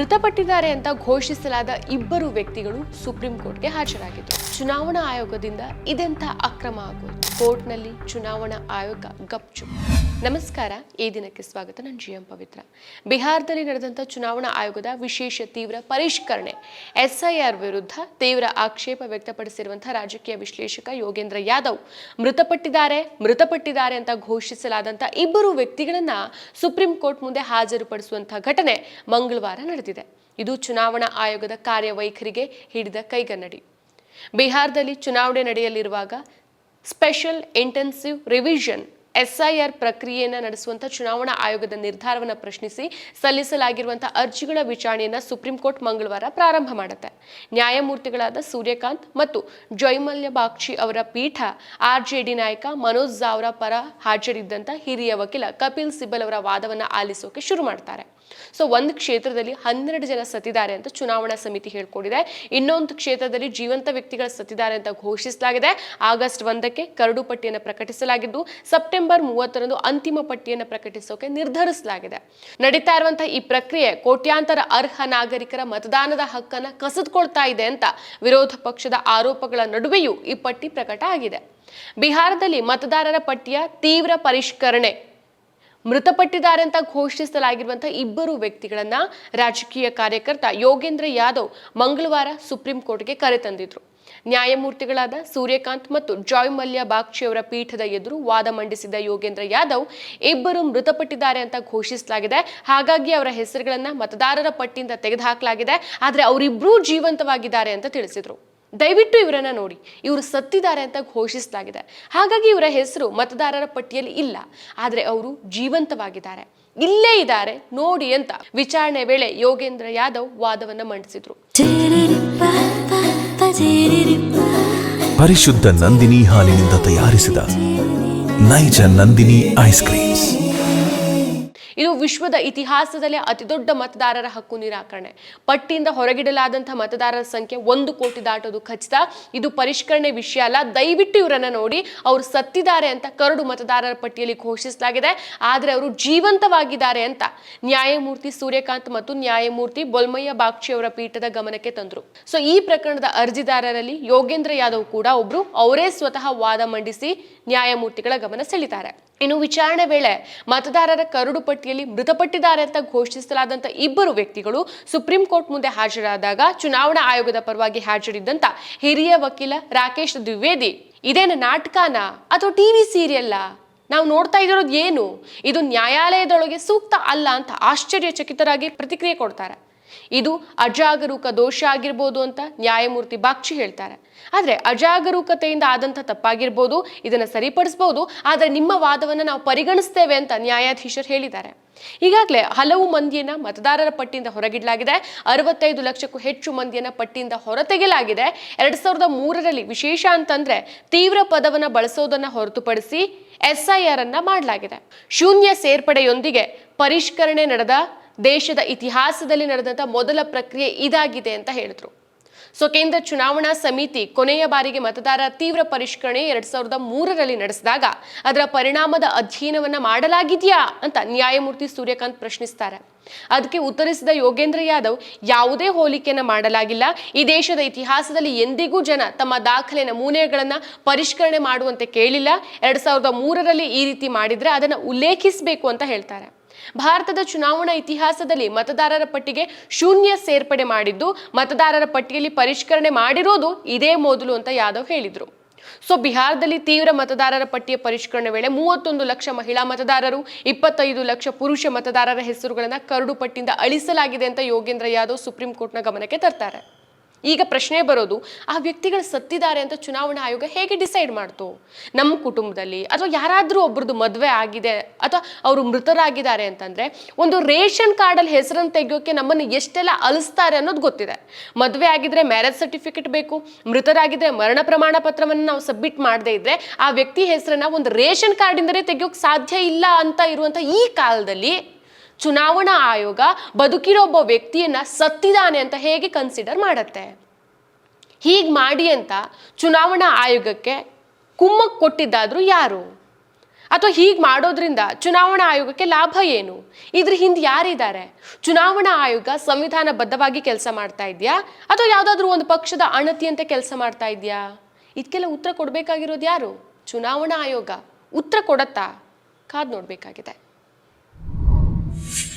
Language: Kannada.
ಮೃತಪಟ್ಟಿದ್ದಾರೆ ಅಂತ ಘೋಷಿಸಲಾದ ಇಬ್ಬರು ವ್ಯಕ್ತಿಗಳು ಸುಪ್ರೀಂ ಕೋರ್ಟ್ಗೆ ಹಾಜರಾಗಿದ್ದರು ಚುನಾವಣಾ ಆಯೋಗದಿಂದ ಇದೆಂಥ ಅಕ್ರಮ ಆಗೋದು ಕೋರ್ಟ್ನಲ್ಲಿ ಚುನಾವಣಾ ಆಯೋಗ ಗಪ್ಚು ನಮಸ್ಕಾರ. ಈ ದಿನಕ್ಕೆ ಸ್ವಾಗತ. ನಾನು ಜಿ ಎಂ ಪವಿತ್ರ. ಬಿಹಾರದಲ್ಲಿ ನಡೆದಂಥ ಚುನಾವಣಾ ಆಯೋಗದ ವಿಶೇಷ ತೀವ್ರ ಪರಿಷ್ಕರಣೆ. ಎಸ್ಐಆರ್ ವಿರುದ್ಧ ತೀವ್ರ ಆಕ್ಷೇಪ ವ್ಯಕ್ತಪಡಿಸಿರುವಂತಹ ರಾಜಕೀಯ ವಿಶ್ಲೇಷಕ ಯೋಗೇಂದ್ರ ಯಾದವ್ ಮೃತಪಟ್ಟಿದ್ದಾರೆ. ಮೃತಪಟ್ಟಿದ್ದಾರೆ ಅಂತ ಘೋಷಿಸಲಾದಂಥ ಇಬ್ಬರು ವ್ಯಕ್ತಿಗಳನ್ನು ಸುಪ್ರೀಂ ಕೋರ್ಟ್ ಮುಂದೆ ಹಾಜರುಪಡಿಸುವಂತಹ ಘಟನೆ ಮಂಗಳವಾರ ನಡೆದಿದೆ. ಇದು ಚುನಾವಣಾ ಆಯೋಗದ ಕಾರ್ಯವೈಖರಿಗೆ ಹಿಡಿದ ಕೈಗನ್ನಡಿ. ಬಿಹಾರದಲ್ಲಿ ಚುನಾವಣೆ ನಡೆಯಲಿರುವಾಗ ಸ್ಪೆಷಲ್ ಇಂಟೆನ್ಸಿವ್ ರಿವಿಷನ್ ಎಸ್ಐಆರ್ ಪ್ರಕ್ರಿಯೆಯನ್ನು ನಡೆಸುವಂಥ ಚುನಾವಣಾ ಆಯೋಗದ ನಿರ್ಧಾರವನ್ನು ಪ್ರಶ್ನಿಸಿ ಸಲ್ಲಿಸಲಾಗಿರುವಂತಹ ಅರ್ಜಿಗಳ ವಿಚಾರಣೆಯನ್ನು ಸುಪ್ರೀಂ ಕೋರ್ಟ್ ಮಂಗಳವಾರ ಪ್ರಾರಂಭ ಮಾಡುತ್ತೆ. ನ್ಯಾಯಮೂರ್ತಿಗಳಾದ ಸೂರ್ಯಕಾಂತ್ ಮತ್ತು ಜೈಮಲ್ಯ ಬಾಗ್ಚಿ ಅವರ ಪೀಠ ಆರ್ಜೆಡಿ ನಾಯಕ ಮನೋಜ್ ಜಾವ್ರಾ ಪರ ಹಾಜರಿದ್ದಂಥ ಹಿರಿಯ ವಕೀಲ ಕಪಿಲ್ ಸಿಬಲ್ ಅವರ ವಾದವನ್ನು ಆಲಿಸೋಕೆ ಶುರು ಮಾಡ್ತಾರೆ. ಸೊ ಒಂದು ಕ್ಷೇತ್ರದಲ್ಲಿ ಹನ್ನೆರಡು ಜನ ಸತ್ತಿದ್ದಾರೆ ಅಂತ ಚುನಾವಣಾ ಸಮಿತಿ ಹೇಳ್ಕೊಂಡಿದೆ. ಇನ್ನೊಂದು ಕ್ಷೇತ್ರದಲ್ಲಿ ಜೀವಂತ ವ್ಯಕ್ತಿಗಳ ಸತ್ತಿದ್ದಾರೆ ಅಂತ ಘೋಷಿಸಲಾಗಿದೆ. ಆಗಸ್ಟ್ ಒಂದಕ್ಕೆ ಕರಡು ಪಟ್ಟಿಯನ್ನು ಪ್ರಕಟಿಸಲಾಗಿದ್ದು, ಸೆಪ್ಟೆಂಬರ್ ಮೂವತ್ತರಂದು ಅಂತಿಮ ಪಟ್ಟಿಯನ್ನು ಪ್ರಕಟಿಸೋಕೆ ನಿರ್ಧರಿಸಲಾಗಿದೆ. ನಡೀತಾ ಇರುವಂತಹ ಈ ಪ್ರಕ್ರಿಯೆ ಕೋಟ್ಯಾಂತರ ಅರ್ಹ ನಾಗರಿಕರ ಮತದಾನದ ಹಕ್ಕನ್ನ ಕಸಿದುಕೊಳ್ತಾ ಇದೆ ಅಂತ ವಿರೋಧ ಪಕ್ಷದ ಆರೋಪಗಳ ನಡುವೆಯೂ ಈ ಪಟ್ಟಿ ಪ್ರಕಟ ಆಗಿದೆ. ಬಿಹಾರದಲ್ಲಿ ಮತದಾರರ ಪಟ್ಟಿಯ ತೀವ್ರ ಪರಿಷ್ಕರಣೆ ಮೃತಪಟ್ಟಿದ್ದಾರೆ ಅಂತ ಘೋಷಿಸಲಾಗಿರುವಂತಹ ಇಬ್ಬರು ವ್ಯಕ್ತಿಗಳನ್ನ ರಾಜಕೀಯ ಕಾರ್ಯಕರ್ತ ಯೋಗೇಂದ್ರ ಯಾದವ್ ಮಂಗಳವಾರ ಸುಪ್ರೀಂ ಕೋರ್ಟ್ಗೆ ಕರೆತಂದಿದ್ರು ನ್ಯಾಯಮೂರ್ತಿಗಳಾದ ಸೂರ್ಯಕಾಂತ್ ಮತ್ತು ಜಾಯ್ ಮಲ್ಯ ಬಾಗ್ಚಿ ಅವರ ಪೀಠದ ಎದುರು ವಾದ ಮಂಡಿಸಿದ ಯೋಗೇಂದ್ರ ಯಾದವ್ ಇಬ್ಬರು ಮೃತಪಟ್ಟಿದ್ದಾರೆ ಅಂತ ಘೋಷಿಸಲಾಗಿದೆ. ಹಾಗಾಗಿ ಅವರ ಹೆಸರುಗಳನ್ನ ಮತದಾರರ ಪಟ್ಟಿಯಿಂದ ತೆಗೆದುಹಾಕಲಾಗಿದೆ. ಆದರೆ ಅವರಿಬ್ಬರೂ ಜೀವಂತವಾಗಿದ್ದಾರೆ ಅಂತ ತಿಳಿಸಿದ್ರು. ದಯವಿಟ್ಟು ಇವರನ್ನ ನೋಡಿ. ಇವರು ಸತ್ತಿದ್ದಾರೆ ಅಂತ ಘೋಷಿಸಲಾಗಿದೆ. ಹಾಗಾಗಿ ಇವರ ಹೆಸರು ಮತದಾರರ ಪಟ್ಟಿಯಲ್ಲಿ ಇಲ್ಲ. ಆದರೆ ಅವರು ಜೀವಂತವಾಗಿದ್ದಾರೆ. ಇಲ್ಲೇ ಇದ್ದಾರೆ, ನೋಡಿ ಅಂತ ವಿಚಾರಣೆ ವೇಳೆ ಯೋಗೇಂದ್ರ ಯಾದವ್ ವಾದವನ್ನ ಮಂಡಿಸಿದ್ರು. ಪರಿಶುದ್ಧ ನಂದಿನಿ ಹಾಲಿನಿಂದ ತಯಾರಿಸಿದ ನೈಜ ನಂದಿನಿ ಐಸ್ ಕ್ರೀಮ್ಸ್. ವಿಶ್ವದ ಇತಿಹಾಸದಲ್ಲೇ ಅತಿದೊಡ್ಡ ಮತದಾರರ ಹಕ್ಕು ನಿರಾಕರಣೆ. ಪಟ್ಟಿಯಿಂದ ಹೊರಗಿಡಲಾದಂತಹ ಮತದಾರರ ಸಂಖ್ಯೆ ಒಂದು ಕೋಟಿ ದಾಟೋದು ಖಚಿತ. ಇದು ಪರಿಷ್ಕರಣೆ ವಿಷಯ ಅಲ್ಲ. ದಯವಿಟ್ಟು ಇವರನ್ನ ನೋಡಿ ಅವರು ಸತ್ತಿದ್ದಾರೆ ಅಂತ ಕರಡು ಮತದಾರರ ಪಟ್ಟಿಯಲ್ಲಿ ಘೋಷಿಸಲಾಗಿದೆ. ಆದರೆ ಅವರು ಜೀವಂತವಾಗಿದ್ದಾರೆ ಅಂತ ನ್ಯಾಯಮೂರ್ತಿ ಸೂರ್ಯಕಾಂತ್ ಮತ್ತು ನ್ಯಾಯಮೂರ್ತಿ ಬೊಲ್ಮಯ್ಯ ಬಾಗ್ಚಿ ಅವರ ಪೀಠದ ಗಮನಕ್ಕೆ ತಂದರು. ಸೊ ಈ ಪ್ರಕರಣದ ಅರ್ಜಿದಾರರಲ್ಲಿ ಯೋಗೇಂದ್ರ ಯಾದವ್ ಕೂಡ ಒಬ್ರು. ಅವರೇ ಸ್ವತಃ ವಾದ ಮಂಡಿಸಿ ನ್ಯಾಯಮೂರ್ತಿಗಳ ಗಮನ ಸೆಳೆತಾರೆ. ಇನ್ನು ವಿಚಾರಣೆ ವೇಳೆ ಮತದಾರರ ಕರಡು ಪಟ್ಟಿಯಲ್ಲಿ ಮೃತಪಟ್ಟಿದ್ದಾರೆ ಅಂತ ಘೋಷಿಸಲಾದಂಥ ಇಬ್ಬರು ವ್ಯಕ್ತಿಗಳು ಸುಪ್ರೀಂ ಕೋರ್ಟ್ ಮುಂದೆ ಹಾಜರಾದಾಗ ಚುನಾವಣಾ ಆಯೋಗದ ಪರವಾಗಿ ಹಾಜರಿದ್ದಂತ ಹಿರಿಯ ವಕೀಲ ರಾಕೇಶ್ ದ್ವಿವೇದಿ. ಇದೇನು ನಾಟಕನ ಅಥವಾ ಟಿವಿ ಸೀರಿಯಲ್ಲ ನಾವು ನೋಡ್ತಾ ಇದ್ದಿರೋದು ಏನು? ಇದು ನ್ಯಾಯಾಲಯದೊಳಗೆ ಸೂಕ್ತ ಅಲ್ಲ ಅಂತ ಆಶ್ಚರ್ಯಚಕಿತರಾಗಿ ಪ್ರತಿಕ್ರಿಯೆ ಕೊಡ್ತಾರೆ. ಇದು ಅಜಾಗರೂಕ ದೋಷ ಆಗಿರ್ಬೋದು ಅಂತ ನ್ಯಾಯಮೂರ್ತಿ ಬಾಕ್ಷಿ ಹೇಳ್ತಾರೆ. ಆದರೆ ಅಜಾಗರೂಕತೆಯಿಂದ ಆದಂಥ ತಪ್ಪಾಗಿರ್ಬೋದು, ಇದನ್ನು ಸರಿಪಡಿಸ್ಬೋದು, ಆದರೆ ನಿಮ್ಮ ವಾದವನ್ನು ನಾವು ಪರಿಗಣಿಸ್ತೇವೆ ಅಂತ ನ್ಯಾಯಾಧೀಶರು ಹೇಳಿದ್ದಾರೆ. ಈಗಾಗಲೇ ಹಲವು ಮಂದಿಯನ್ನ ಮತದಾರರ ಪಟ್ಟಿಯಿಂದ ಹೊರಗಿಡಲಾಗಿದೆ. ಅರವತ್ತೈದು ಲಕ್ಷಕ್ಕೂ ಹೆಚ್ಚು ಮಂದಿಯನ್ನ ಪಟ್ಟಿಯಿಂದ ಹೊರತೆಗೆಲಾಗಿದೆ ಎರಡ್ ಸಾವಿರದ ಮೂರರಲ್ಲಿ ವಿಶೇಷ ಅಂತಂದ್ರೆ ತೀವ್ರ ಪದವನ್ನ ಬಳಸೋದನ್ನ ಹೊರತುಪಡಿಸಿ ಎಸ್ಐಆರ್ ಅನ್ನ ಮಾಡಲಾಗಿದೆ. ಶೂನ್ಯ ಸೇರ್ಪಡೆಯೊಂದಿಗೆ ಪರಿಷ್ಕರಣೆ ನಡೆದ ದೇಶದ ಇತಿಹಾಸದಲ್ಲಿ ನಡೆದಂಥ ಮೊದಲ ಪ್ರಕ್ರಿಯೆ ಇದಾಗಿದೆ ಅಂತ ಹೇಳಿದ್ರು. ಸೊ, ಕೇಂದ್ರ ಚುನಾವಣಾ ಸಮಿತಿ ಕೊನೆಯ ಬಾರಿಗೆ ಮತದಾರರ ತೀವ್ರ ಪರಿಷ್ಕರಣೆ ಎರಡ್ ಸಾವಿರದ ಮೂರರಲ್ಲಿ ನಡೆಸಿದಾಗ ಅದರ ಪರಿಣಾಮದ ಅಧ್ಯಯನವನ್ನ ಮಾಡಲಾಗಿದೆಯಾ ಅಂತ ನ್ಯಾಯಮೂರ್ತಿ ಸೂರ್ಯಕಾಂತ್ ಪ್ರಶ್ನಿಸ್ತಾರೆ. ಅದಕ್ಕೆ ಉತ್ತರಿಸಿದ ಯೋಗೇಂದ್ರ ಯಾದವ್, ಯಾವುದೇ ಹೋಲಿಕೆಯನ್ನ ಮಾಡಲಾಗಿಲ್ಲ. ಈ ದೇಶದ ಇತಿಹಾಸದಲ್ಲಿ ಎಂದಿಗೂ ಜನ ತಮ್ಮ ದಾಖಲೆ ನಮೂನೆಗಳನ್ನ ಪರಿಷ್ಕರಣೆ ಮಾಡುವಂತೆ ಕೇಳಿಲ್ಲ. ಎರಡ್ ಸಾವಿರದ ಮೂರರಲ್ಲಿ ಈ ರೀತಿ ಮಾಡಿದ್ರೆ ಅದನ್ನ ಉಲ್ಲೇಖಿಸಬೇಕು ಅಂತ ಹೇಳ್ತಾರೆ. ಭಾರತದ ಚುನಾವಣಾ ಇತಿಹಾಸದಲ್ಲಿ ಮತದಾರರ ಪಟ್ಟಿಗೆ ಶೂನ್ಯ ಸೇರ್ಪಡೆ ಮಾಡಿದ್ದು, ಮತದಾರರ ಪಟ್ಟಿಯಲ್ಲಿ ಪರಿಷ್ಕರಣೆ ಮಾಡಿರೋದು ಇದೇ ಮೊದಲು ಅಂತ ಯಾದವ್ ಹೇಳಿದರು. ಸೊ, ಬಿಹಾರದಲ್ಲಿ ತೀವ್ರ ಮತದಾರರ ಪಟ್ಟಿಯ ಪರಿಷ್ಕರಣೆ ವೇಳೆ ಮೂವತ್ತೊಂದು ಲಕ್ಷ ಮಹಿಳಾ ಮತದಾರರು, ಇಪ್ಪತ್ತೈದು ಲಕ್ಷ ಪುರುಷ ಮತದಾರರ ಹೆಸರುಗಳನ್ನು ಕರಡು ಪಟ್ಟಿಯಿಂದ ಅಳಿಸಲಾಗಿದೆ ಅಂತ ಯೋಗೇಂದ್ರ ಯಾದವ್ ಸುಪ್ರೀಂ ಕೋರ್ಟ್ನ ಗಮನಕ್ಕೆ ತರ್ತಾರೆ. ಈಗ ಪ್ರಶ್ನೆ ಬರೋದು, ಆ ವ್ಯಕ್ತಿಗಳು ಸತ್ತಿದ್ದಾರೆ ಅಂತ ಚುನಾವಣಾ ಆಯೋಗ ಹೇಗೆ ಡಿಸೈಡ್ ಮಾಡ್ತು? ನಮ್ಮ ಕುಟುಂಬದಲ್ಲಿ ಅಥವಾ ಯಾರಾದರೂ ಒಬ್ರದ್ದು ಮದುವೆ ಆಗಿದೆ ಅಥವಾ ಅವರು ಮೃತರಾಗಿದ್ದಾರೆ ಅಂತಂದ್ರೆ, ಒಂದು ರೇಷನ್ ಕಾರ್ಡಲ್ಲಿ ಹೆಸರನ್ನು ತೆಗೆಯೋಕೆ ನಮ್ಮನ್ನು ಎಷ್ಟೆಲ್ಲ ಅಲಿಸ್ತಾರೆ ಅನ್ನೋದು ಗೊತ್ತಿದೆ. ಮದುವೆ ಆಗಿದ್ರೆ ಮ್ಯಾರೇಜ್ ಸರ್ಟಿಫಿಕೇಟ್ ಬೇಕು, ಮೃತರಾಗಿದ್ರೆ ಮರಣ ಪ್ರಮಾಣ ಪತ್ರವನ್ನು ನಾವು ಸಬ್ಮಿಟ್ ಮಾಡದೇ ಇದ್ರೆ, ಆ ವ್ಯಕ್ತಿ ಹೆಸರನ್ನ ಒಂದು ರೇಷನ್ ಕಾರ್ಡಿಂದಲೇ ತೆಗೆಯೋಕೆ ಸಾಧ್ಯ ಇಲ್ಲ ಅಂತ ಇರುವಂಥ ಈ ಕಾಲದಲ್ಲಿ ಚುನಾವಣಾ ಆಯೋಗ ಬದುಕಿರೋ ಒಬ್ಬ ವ್ಯಕ್ತಿಯನ್ನ ಸತ್ತಿದ್ದಾನೆ ಅಂತ ಹೇಗೆ ಕನ್ಸಿಡರ್ ಮಾಡತ್ತೆ? ಹೀಗೆ ಮಾಡಿ ಅಂತ ಚುನಾವಣಾ ಆಯೋಗಕ್ಕೆ ಕುಮ್ಮಕ್ ಕೊಟ್ಟಿದ್ದಾದ್ರು ಯಾರು? ಅಥವಾ ಹೀಗೆ ಮಾಡೋದ್ರಿಂದ ಚುನಾವಣಾ ಆಯೋಗಕ್ಕೆ ಲಾಭ ಏನು? ಇದ್ರ ಹಿಂದೆ ಯಾರಿದ್ದಾರೆ? ಚುನಾವಣಾ ಆಯೋಗ ಸಂವಿಧಾನಬದ್ಧವಾಗಿ ಕೆಲಸ ಮಾಡ್ತಾ ಇದೆಯಾ? ಅಥವಾ ಯಾವುದಾದ್ರೂ ಒಂದು ಪಕ್ಷದ ಅಣತಿಯಂತೆ ಕೆಲಸ ಮಾಡ್ತಾ ಇದೆಯಾ? ಇದಕ್ಕೆಲ್ಲ ಉತ್ತರ ಕೊಡಬೇಕಾಗಿರೋದು ಯಾರು? ಚುನಾವಣಾ ಆಯೋಗ. ಉತ್ತರ ಕೊಡತ್ತಾ? ಕಾದ್ ನೋಡಬೇಕಾಗಿದೆ.